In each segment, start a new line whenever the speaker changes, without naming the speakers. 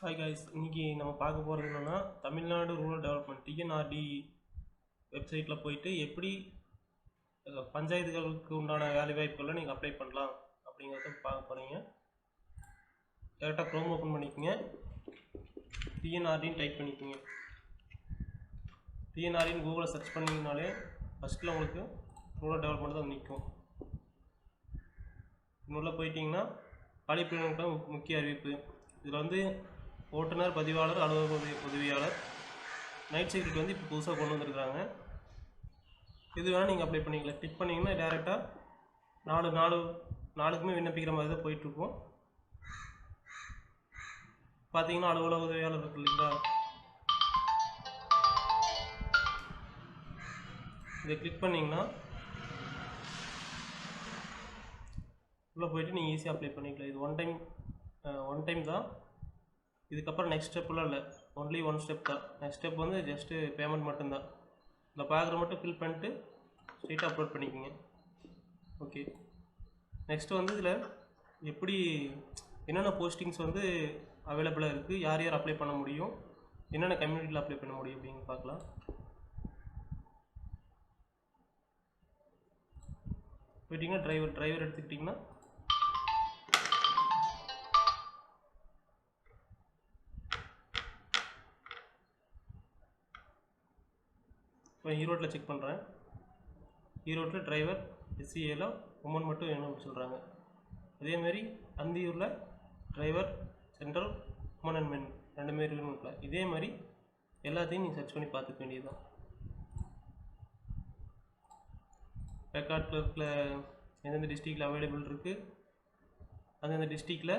Hi guys இன்றைக்கி நம்ம பார்க்க போகிறது என்னென்னா தமிழ்நாடு ரூரல் டெவலப்மெண்ட் டிஎன்ஆர்டி வெப்சைட்டில் போயிட்டு எப்படி பஞ்சாயத்துகளுக்கு உண்டான வேலை வாய்ப்புகளை நீங்கள் அப்ளை பண்ணலாம் அப்படிங்கிறத பார்க்க போகிறீங்க டேரெக்டாக க்ரோம் ஓப்பன் பண்ணிக்கோங்க. டிஎன்ஆர்டின்னு டைப் பண்ணிக்கோங்க. டிஎன்ஆர்டின்னு கூகுளில் சர்ச் பண்ணிங்கனாலே ஃபஸ்ட்டில் உங்களுக்கு ரூரல் டெவலப்மெண்ட் தான் நிற்கும் இன்னுள்ள போயிட்டிங்கன்னா காலிப்பிரிவுக்கான முக்கிய அறிவிப்பு. இதில் வந்து ஓட்டுநர் பதிவாளர் அலுவலக உதவி உதவியாளர் நைட் செக்யூரிட்டி வந்து இப்போ புதுசாக கொண்டு வந்திருக்காங்க இது வேணால் நீங்கள் அப்ளை பண்ணிக்கலாம் கிளிக் பண்ணிங்கன்னா டேரெக்டாக நாலு நாலு நாளுக்குமே விண்ணப்பிக்கிற மாதிரி தான் போயிட்டுருக்கோம். பார்த்தீங்கன்னா அலுவலக உதவியாளர் இருக்கு இல்லைங்களா? இதை கிளிக் பண்ணிங்கன்னா உள்ளே போயிட்டு நீங்கள் ஈஸியாக அப்ளை பண்ணிக்கலாம். இது ஒன் டைம் ஒன் டைம் தான். இதுக்கப்புறம் நெக்ஸ்ட் ஸ்டெப்லாம் இல்லை. ஒன்லி ஒன் ஸ்டெப் தான். நெக்ஸ்ட் ஸ்டெப் வந்து ஜஸ்ட்டு பேமெண்ட் மட்டும்தான். இந்த பார்க்குற மட்டும் ஃபில் பண்ணிட்டு ஸ்ட்ரெயிட்டாக அப்லோட் பண்ணிக்கோங்க. ஓகே நெக்ஸ்ட் வந்து இதில் எப்படி என்னென்ன போஸ்டிங்ஸ் வந்து அவைலபிளாக இருக்குது யார் யார் அப்ளை பண்ண முடியும் என்னென்ன கம்யூனிட்டியில் அப்ளை பண்ண முடியும் அப்படின்னு பார்க்கலாம். போயிட்டீங்கன்னா டிரைவர் டிரைவர் எடுத்துக்கிட்டிங்கன்னா இப்போ ஈரோட்டில் செக் பண்ணுறேன். ஈரோட்டில் டிரைவர் எஸ்சிஏல உமன் மட்டும் வேணும்னு சொல்கிறாங்க அதேமாரி அந்தியூரில் driver central woman and men ரெண்டு மாரி இருக்கணும்ல இதே மாதிரி எல்லாத்தையும் நீங்கள் சர்ச் பண்ணி பார்த்துக்க வேண்டியதுதான். ரெக்கார்ட் கிளர்க்கில் எந்தெந்த டிஸ்ட்ரிக்டில் அவைலபிள் இருக்குது அந்தந்த டிஸ்ட்ரிக்டில்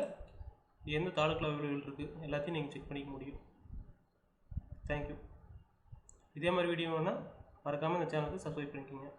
எந்த தாலுக்கில் அவைலபிள் இருக்குது எல்லாத்தையும் நீங்கள் செக் பண்ணிக்க முடியும். தேங்க்யூ இதே மாதிரி வீடியோ வேணால் மறக்காமல் இந்த சேனலுக்கு சப்ஸ்கிரைப் பண்ணிக்கோங்க.